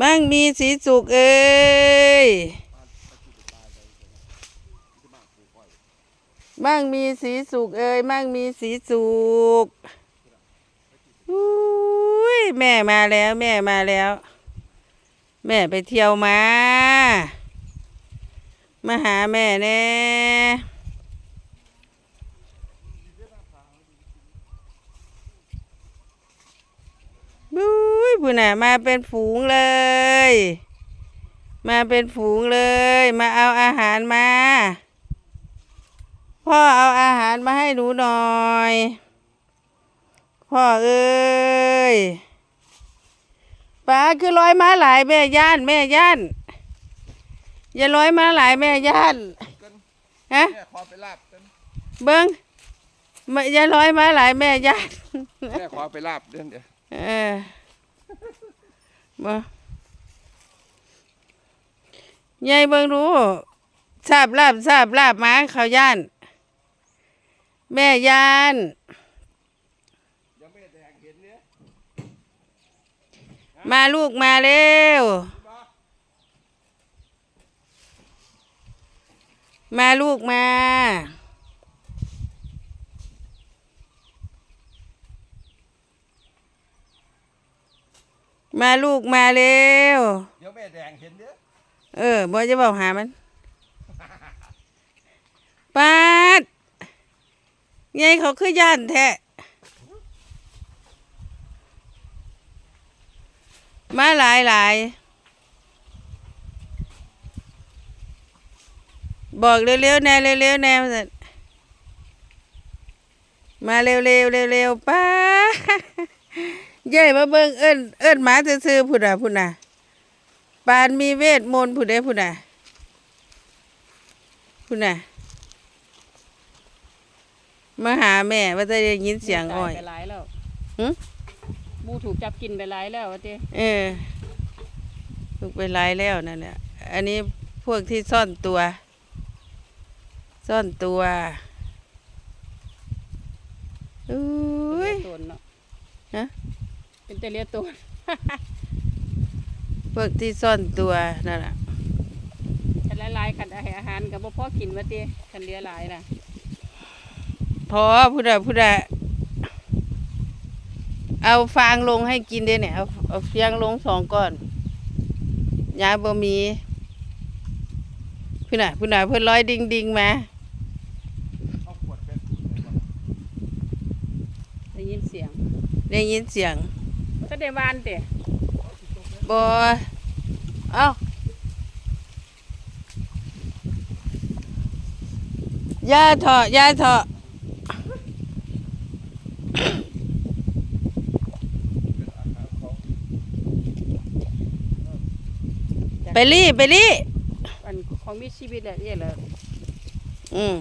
มั่งมีสีสุกเอ้ยมั่งมีสีสุกเอ้ยมั่งมีสีสุกอุ้ยแม่มาแล้ว แม่มาแล้ว แม่ไปเที่ยวมา มาหาแม่แน่บุ้ ยผู้น่ะ มาเป็นฝูงเลย มาเป็นฝูงเลย มาเอาอาหารมา พ่อเอาอาหารมาให้หนูหน่อย พ่อเอ้ยป้าคือลอยมาหลายแม่ย่านแม่ย่านอย่าลอยมาหลายแม่ย่านฮะแม่ขอไปลาบเด้อเบิ้งมาอย่าลอยมาหลายแม่ย่านแม่ขอไปลาบเด้อเดี๋ยวเออ บ่ยายเบิ่งรู้ทราบลาบทราบลาบมาเขาย่าน แม่ย่านยังไม่แดงเห็นเนี่ยมาลูกมาเร็ว มาลูกมา มาลูกมาเร็ว เดี๋ยวแม่แดงเห็นเนี่ยเออบ่จะบอกหามันปาดไงเขาคือย่านแท้มาหลายหลายบอกเร็วๆแน่เร็วๆแน่ว่าซั่นมาเร็วๆเร็วๆป้าด เย้ยมาเบิ่งเอิ้นเอิ้นหมาซื่อๆพุ่นน่ะพุ่นน่ะปานมีเวทมนต์ผู้ใดผู้น่ะผู้น่ะมาหาแม่ว่าจะได้ยินเสียงอ้อยไปหลายแล้วหึหมูถูกจับกินไปหลายแล้วว่าเจ้เออถูกไปหลายแล้วนั่นแหละอันนี้พวกที่ซ่อนตัว ซ่อนตัวอุ้ยตัวเนาะฮะ เป็นแต่เลียตัวพวกที่ซ่อนตัวนั่นแหละคันหลายๆคันอาหารกับบ่พอกินว่าเจ้คันเหลียหลายน่ะพอผู้ใดผู้ใดเอาฟางลงให้กินเด้เนี่ยเอาเอาเฟียงลงสองก้อนยาบ่มีผู้น่ะผู้น่ะเพิ่นร้อยดิงดิงๆมาเอาขวดเป็นได้ยินเสียง ได้ยินเสียง ก็ได้วานเจ้บ่เอ้าย่าเถาะย่าเถาะไปรี่ไปรี่อันของมีชีวิตแหละเจ้เลยอืม